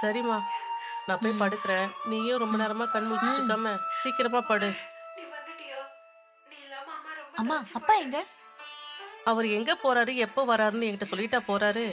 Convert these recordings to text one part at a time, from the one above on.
சரிம்மா நான் போய். படுக்கிறேன் நீயும் ரொம்ப நேரமா கண் முழிச்சிட்டு. இருக்காம சீக்கிரமா படு அம்மா அப்பா. எங்க அவர் எங்க போறாரு எப்போ வராருன்னு என்கிட்ட சொல்லிட்டா போறாரு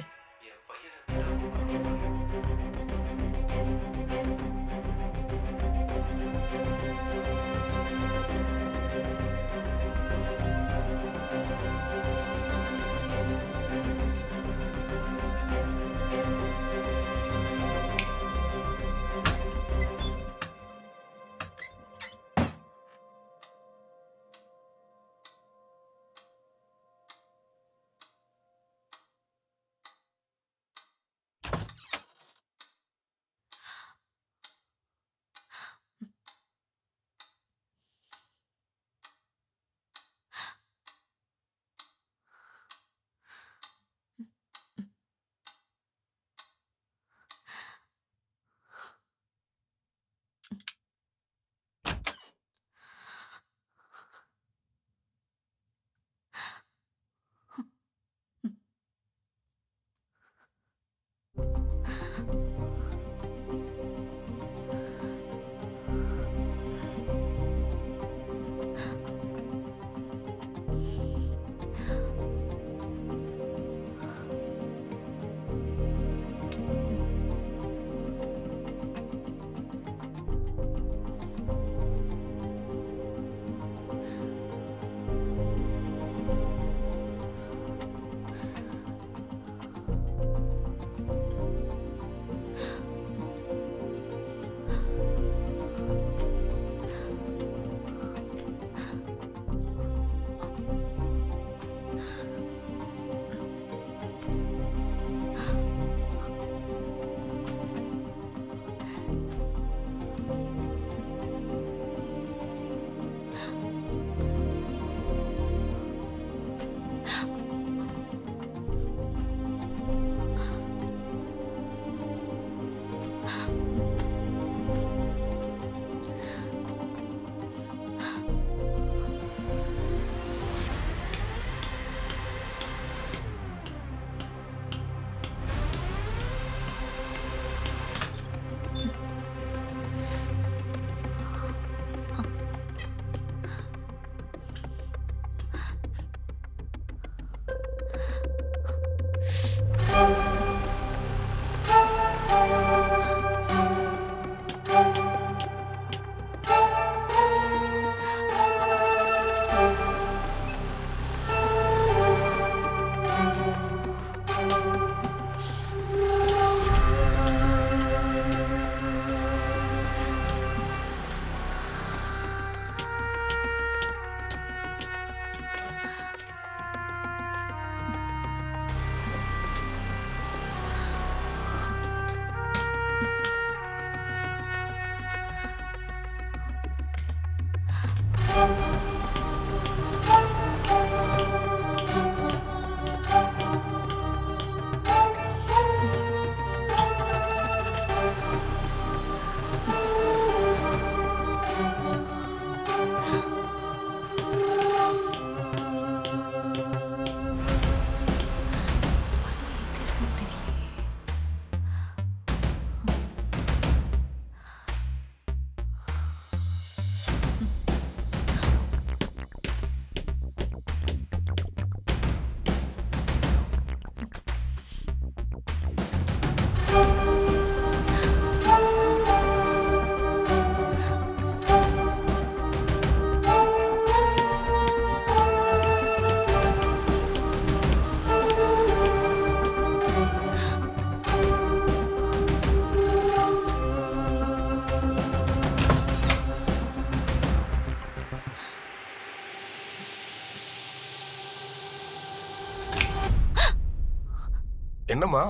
என்னம்மா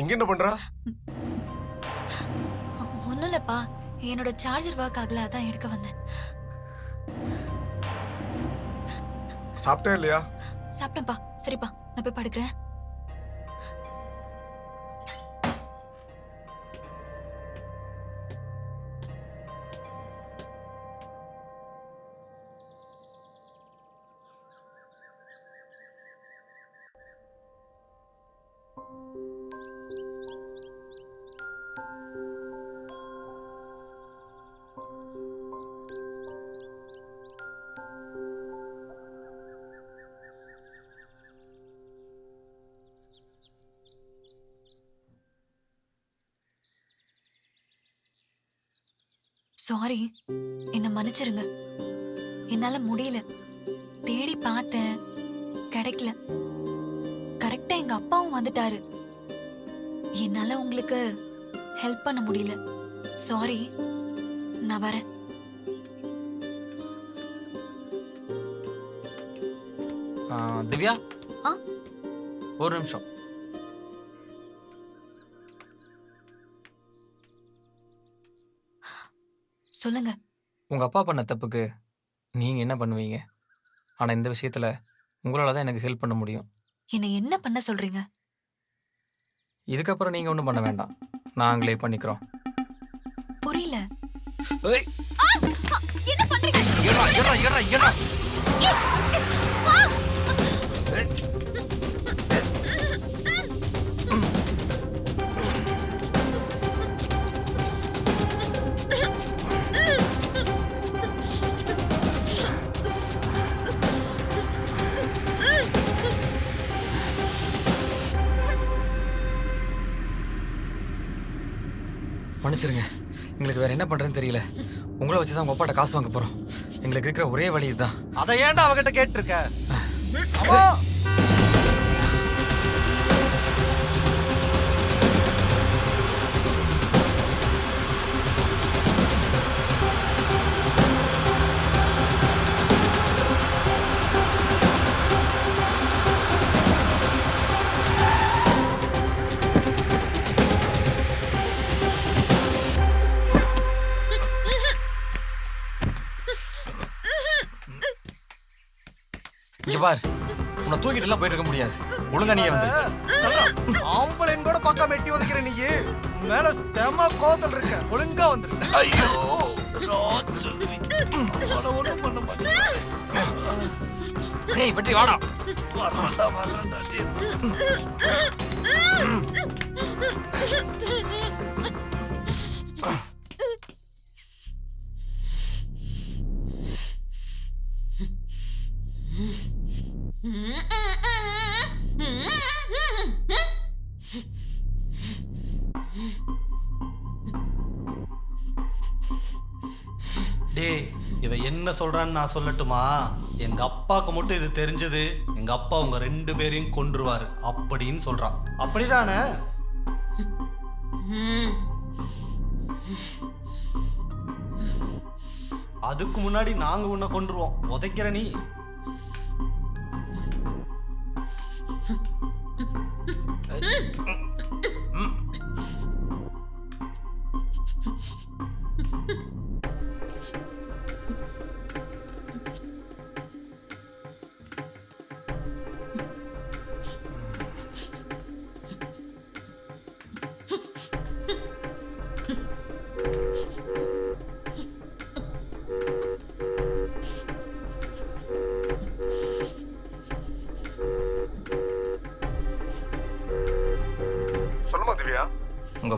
இங்க என்ன பண்றா? ஒன்றும் இல்லைப்பா என்னோட சார்ஜர் ஒர்க் ஆகல அதான் எடுக்க வந்தேன். சாப்பிட்டே இல்லையா? சாப்பிட்டேன்ப்பா சரிப்பா நான் போய் படுக்கிறேன். சாரி என்ன மன்னிச்சிருங்க. என்னால முடியல. தேடி பார்த்தேன். கிடைக்கல. கரெக்டா எங்க அப்பாவும் வந்துட்டாரு. என்னால உங்களுக்கு ஹெல்ப் பண்ண முடியல. சாரி நான் வரேன். திவ்யா? ஒரு நிமிஷம். சொல்லுங்க. உங்க அப்பா பண்ண தப்புக்கு நீங்க என்ன பண்ணுவீங்க? ஆனா இந்த விஷயத்துல உங்களால தான் எனக்கு ஹெல்ப் பண்ண முடியும். என்ன என்ன பண்ண சொல்றீங்க? இதுக்கப்புறம் நீங்க ஒன்றும் பண்ண வேண்டாம். நாங்களே பண்ணிக்கிறோம். புரியல ஏய், ஆ! ஆ! என்ன பண்றீங்க. மன்னிச்சிருங்க எங்களுக்கு வேற என்ன பண்றதுன்னு தெரியல. உங்களை வச்சு தான் உங்க அப்பாட்ட காசு வாங்க போறோம். எங்களுக்கு இருக்கிற ஒரே வழி இதுதான். அதை ஏன்டா அவகிட்ட கேட்டிருக்க? உன்னை தூக்கிட்டு எல்லாம் போயிட்டு இருக்க முடியாது. ஒழுங்கா நீயே வந்து. ஆம்பளைன்னு கூட பக்கம் வெட்டி ஒதுக்கிற நீ. மேல செம கோவத்தில் இருக்க. ஒழுங்கா வந்துரு. ஐயோ ஒண்ணும் பண்ண மாட்டேன் டேய் வெற்றி வாடா. வரேன்டா, வரேன்டா, டேய். டேய் இவன் என்ன சொல்றான்னு நான் சொல்லட்டுமா? எங்க அப்பாவுக்கு மட்டும் இது தெரிஞ்சது. எங்க அப்பா உங்க ரெண்டு பேரையும் கொன்றுவாரு அப்படின்னு சொல்றான். அப்படிதானே? அதுக்கு முன்னாடி நாங்க உன்னை கொன்றுவோம். உதைக்கிற நீ.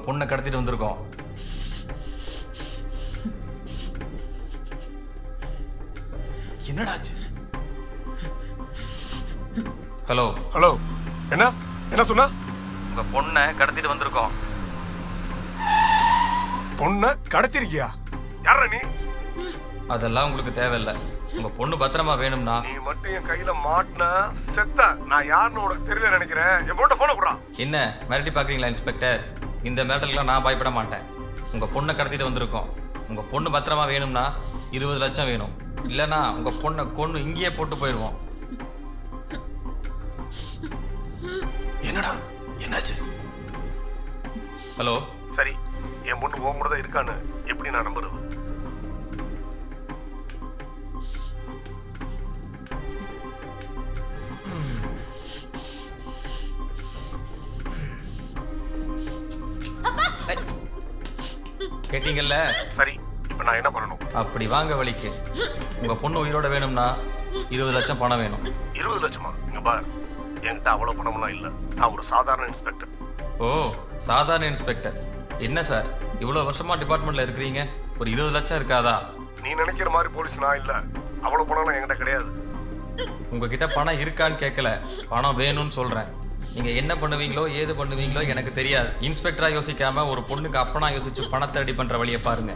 பொண்ணை கடத்திட்டு வந்திருக்கோம். என்னடாச்சு? ஹலோ. ஹலோ என்ன? என்ன சொன்னா? உங்க பொண்ணை கடத்திட்டு வந்திருக்கோம். பொண்ண கடத்திருக்கியா? யார நீ? அதெல்லாம் உங்களுக்கு தேவையில்ல. உங்க பொண்ணு பத்திரமா வேணும்னா நீ மட்டும் என் கையில மாட்டின செத்த நான் யாருன்னு உனக்கு தெரியல நினைக்கிறேன். என் பொண்ணை போன கூடா என்ன? மிரட்டி பாக்குறீங்களா இன்ஸ்பெக்டர்? இந்த மிரட்டலுக்குலாம் நான் பயப்பட மாட்டேன். உங்க பொண்ணை கடத்திட்டு வந்திருக்கோம். உங்க பொண்ணு பத்திரமா வேணும்னா இருபது லட்சம் வேணும். இல்லனா உங்க பொண்ணை கொண்டு இங்கேயே போட்டு போயிடுவோம். என்னடா? என்னாச்சு? ஹலோ? சரி என் பொண்ணு உன் கூட தான் இருக்கான்னு எப்படி நான் நம்புறது? கேட்டீங்கல்ல? சரி இப்ப நான் என்ன பண்ணணும்? அப்படி வாங்க வழிக்கு. உங்க பொண்ணு உயிரோட வேணும்னா இருபது லட்சம் பணம் வேணும். இருபது லட்சமா? இங்க பார். என்கிட்ட அவ்வளவு பணம்லாம் இல்ல. நான் ஒரு சாதாரண இன்ஸ்பெக்டர். ஓ சாதாரண இன்ஸ்பெக்டர். என்ன சார்? இவ்வளோ வருஷமா டிபார்ட்மெண்ட்ல இருக்கிறீங்க. ஒரு இருபது லட்சம் இருக்காதா? நீ நினைக்கிற மாதிரி போலீஸ் நான் இல்ல. அவ்வளவு பணம்லாம் என்கிட்ட கிடையாது. உங்ககிட்ட பணம் இருக்கான்னு கேட்கல பணம் வேணும்னு சொல்றேன். நீங்க என்ன பண்ணுவீங்களோ ஏது பண்ணுவீங்களோ எனக்கு தெரியாது. இன்ஸ்பெக்டரா யோசிக்காம ஒரு பொண்ணுக்கு அப்பனா யோசிச்சு பணத்தை ரெடி பண்ற வழியை பாருங்க.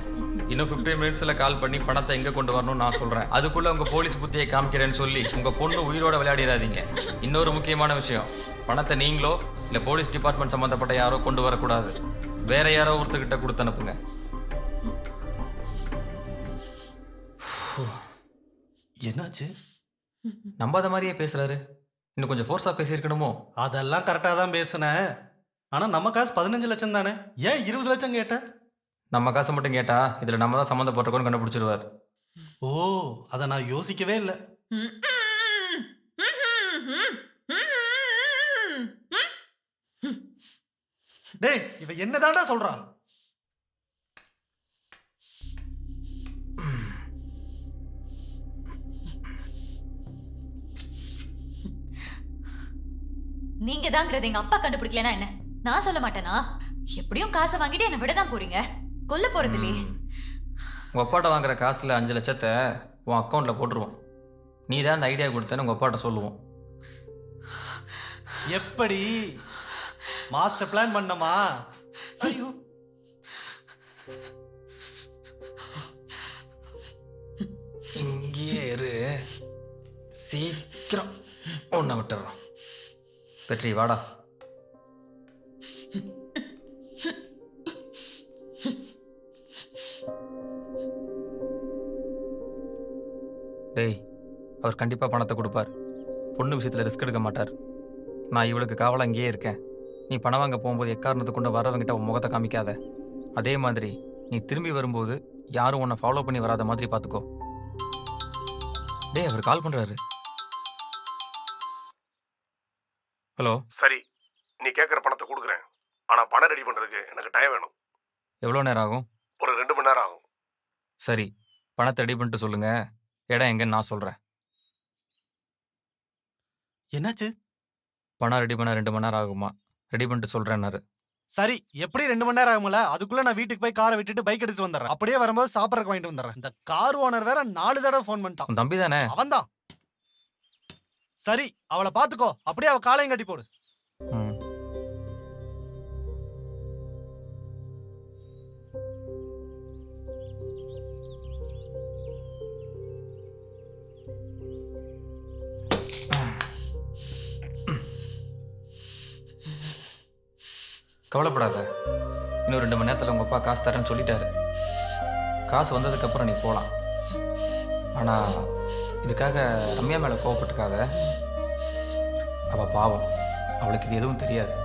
இன்னும் 15 மினிட்ஸில் கால் பண்ணி பணத்தை எங்கே கொண்டு வரணும்னு நான் சொல்கிறேன் அதுக்குள்ளே உங்கள் போலீஸ் புத்தியை காமிக்கிறேன்னு சொல்லி உங்கள் பொண்ணு உயிரோட விளையாடிடாதீங்க இன்னொரு முக்கியமான விஷயம். பணத்தை நீங்களோ இல்லை போலீஸ் டிபார்ட்மெண்ட் சம்மந்தப்பட்ட யாரோ கொண்டு வரக்கூடாது. வேற யாரோ ஒருத்தர்கிட்ட கொடுத்து அனுப்புங்க. என்னாச்சு? நம்பாத மாதிரியே பேசுறாரு. இன்னும் கொஞ்சம் ஃபோர்ஸாக பேசியிருக்கணுமோ? அதெல்லாம் கரெக்டாக தான் பேசுனேன் ஆனால் நம்ம காசு பதினஞ்சு லட்சம் தானே? ஏன் இருபது லட்சம் கேட்ட? நம்ம காசை மட்டும் கேட்டா இதில் நம்ம தான் சம்மந்தப்பட்டிருக்கோன்னு கண்டுபிடிச்சிருவார். ஓ அதை நான் யோசிக்கவே இல்லை. டேய் இவ என்னதான்டா சொல்றா நீங்க தாங்கிறது எங்க அப்பா கண்டுபிடிக்கலனா என்ன? நான் சொல்ல மாட்டேனா? எப்படியும் காசை வாங்கிட்டு என்ன விட தான் போறீங்க. கொல்ல போறது இல்லையே உங்கள் அப்பாட்ட வாங்குற காசில் அஞ்சு லட்சத்தை உன் அக்கௌண்ட்டில் போட்டுருவோம். நீ தான் அந்த ஐடியா கொடுத்தேன்னு உங்கள் அப்பாட்ட சொல்லுவோம். எப்படி? மாஸ்டர் பிளான் பண்ணமா வெற்றி வாடா. டேய் அவர் கண்டிப்பாக பணத்தை கொடுப்பார். பொண்ணு விஷயத்தில் ரிஸ்க் எடுக்க மாட்டார். நான் இவளுக்கு காவலாக இங்கேயே இருக்கேன். நீ பணம் வாங்க போகும்போது எக்காரணத்தை கொண்டு வரவங்கிட்ட உன் முகத்தை காமிக்காத. அதே மாதிரி நீ திரும்பி வரும்போது யாரும் உன்னை ஃபாலோ பண்ணி வராத மாதிரி பார்த்துக்கோ. டேய் அவர் கால் பண்ணுறாரு ஹலோ. சரி நீ கேட்குற பணத்தை கொடுக்குறேன். ஆனால் பணம் ரெடி பண்ணுறதுக்கு எனக்கு டைம் வேணும். எவ்வளோ நேரம் ஆகும்? ஒரு ரெண்டு மணி நேரம் ஆகும். சரி பணத்தை ரெடி பண்ணிட்டு சொல்லுங்க. இடம் எங்கன்னு நான் சொல்கிறேன் என்னாச்சு? பணம் ரெடி பண்ண ரெண்டு மணி நேரம் ஆகுமா? ரெடி பண்ணிட்டு சொல்கிறேன்னாரு சரி எப்படி ரெண்டு மணி நேரம் ஆகும்ல? அதுக்குள்ள நான் வீட்டுக்கு போய் காரை விட்டுட்டு பைக் எடுத்து வந்துடுறேன். அப்படியே வரும்போது சாப்பிட்றதுக்கு வாங்கிட்டு வந்துடுறேன். இந்த கார் ஓனர் வேற நாலு தடவை ஃபோன் பண்ணிட்டான். உன் தம்பி தானே அவன்தான். சரி அவளை பாத்துக்கோ அப்படியே அவ காலையும் கட்டி போடு. ம் கவலைப்படாத. இன்னும் ரெண்டு மணி நேரத்தில் உங்கள் அப்பா காசு தரேன்னு சொல்லிட்டாரு. காசு வந்ததுக்கப்புறம் நீ போகலாம் ஆனால் இதுக்காக ரம்யா மேலே கோவப்பட்டுக்காத. அவள் பாவம். அவளுக்கு இது எதுவும் தெரியாது.